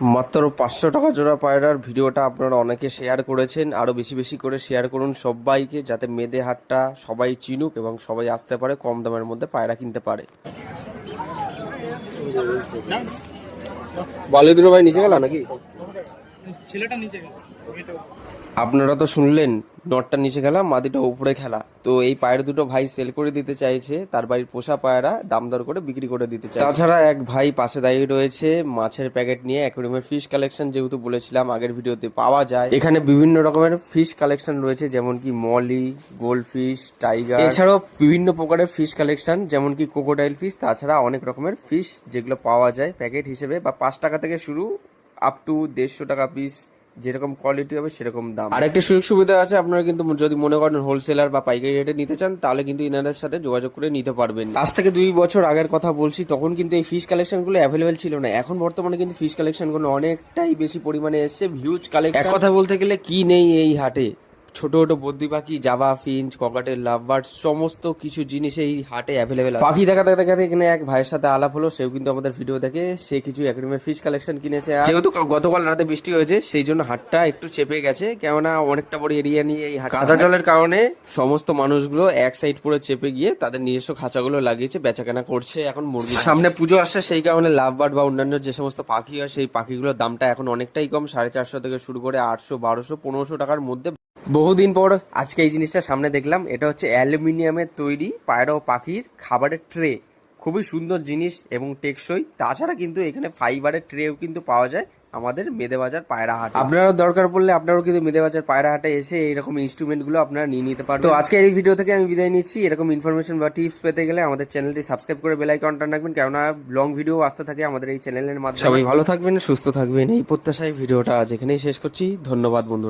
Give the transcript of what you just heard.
মাত্র পাঁচশো টাকা জোড়া পায়রার ভিডিওটা আপনারা অনেকে শেয়ার করেছেন আরও বেশি বেশি করে শেয়ার করুন সবাইকে যাতে মেদে হাটটা সবাই চিনুক এবং সবাই আসতে পারে কম দামের মধ্যে পায়রা কিনতে পারে। বালিদুর ভাই নিচে গেল নাকি? ছেলেটা নিচে গেল। আপনারা তো শুনলেন নটটা নিচে খেলা, মাদিটা উপরে খেলা। তো এই পায়ের দুটো ভাই সেল করে দিতে চাইছে, তার বাড়ির পোষা পায়রা দাম দর করে বিক্রি করে দিতে চাই তাছাড়া এক ভাই পাশে দাঁড়িয়ে রয়েছে, মাছের প্যাকেট নিয়ে অ্যাকোরিয়ামের ফিশ কালেকশন যেহেতু বলেছিলাম আগের ভিডিওতে পাওয়া যায়। এখানে বিভিন্ন রকমের ফিশ কালেকশন রয়েছে, যেমন কি মলি গোল্ড ফিশ টাইগার এছাড়াও বিভিন্ন প্রকারের ফিশ কালেকশন যেমন কি কোকোডাইল ফিশ তাছাড়া অনেক রকমের ফিশ যেগুলো পাওয়া যায় প্যাকেট হিসেবে, বা পাঁচ টাকা থেকে শুরু আপ টু দেড়শো টাকা পিস যেরকম কোয়ালিটি হবে সেরকম দাম। আর একটা সুযোগ সুবিধা আছে আপনারা কিন্তু যদি মনে করেন হোলসেলার বা পাইকারি রেটে নিতে চান তাহলে কিন্তু ইনাদের সাথে যোগাযোগ করে নিতে পারবেন। আজ থেকে দুই বছর আগের কথা বলছি তখন কিন্তু এই ফিশ কালেকশনগুলো অ্যাভেলেবেল ছিল না। এখন বর্তমানে কিন্তু ফিশ কালেকশনগুলো অনেকটাই বেশি পরিমাণে এসছে হিউজ কালেকশন এক কথা বলতে গেলে কি নেই এই হাটে? ছোট ছোট বদ্রি পাখি জাভা ফিঞ্চ ককাটের লাভ বার্ড সমস্ত কিছু জিনিস এই হাটে অ্যাভেলেবেল আছে। পাখি দেখাতে দেখাতে এখানে এক ভাইয়ের সাথে আলাপ হলো সেও কিন্তু আমাদের ভিডিও দেখে সে কিছু অ্যাকুরিয়ামের ফিশ কালেকশন কিনেছে আর যেহেতু গতকাল রাতে বৃষ্টি হয়েছে সেই জন্য হাটটা একটু চেপে গেছে কেননা অনেকটা বড় এরিয়া নিয়ে এই কাদা জলের কারণে সমস্ত মানুষগুলো এক সাইড পুরো চেপে গিয়ে তাদের নিজস্ব খাঁচাগুলো লাগিয়েছে বেচাকেনা করছে এখন মুরগি। সামনে পুজো আসছে সেই কারণে লাভ বার্ড বা অন্যান্য যে সমস্ত পাখি হয় সেই পাখিগুলোর দামটা এখন অনেকটাই কম সাড়ে চারশো থেকে শুরু করে আটশো বারোশো পনেরোশো টাকার মধ্যে বহুদিন পর আজকে এই জিনিসটা সামনে দেখলাম, এটা হচ্ছে অ্যালুমিনিয়ামের তৈরি পায়রা পাখির খাবারের ট্রে। খুবই সুন্দর জিনিস এবং টেকসই। তাছাড়া কিন্তু এখানে ফাইবারের ট্রেও কিন্তু পাওয়া যায় আমাদের মেদেবাজার পায়রা হাট। আপনারাও দরকার পড়লে আপনারাও কিন্তু মেদেবাজার পায়রা হাটে এসে এরকম ইনস্ট্রুমেন্টগুলো আপনারা নিয়ে নিতে পারেন তো আজকে এই ভিডিও থেকে আমি বিদায় নিচ্ছি। এরকম ইনফরমেশন বা টিপস পেতে গেলে আমাদের চ্যানেলটি সাবস্ক্রাইব করে বেল আইকনটা রাখবেন। কেননা লং ভিডিও আসতে থাকে আমাদের এই চ্যানেলের মাধ্যমে। সবাই ভালো থাকবেন, সুস্থ থাকবেন। এই প্রত্যাশায় ভিডিওটা আজ এখানেই শেষ করছি। ধন্যবাদ বন্ধু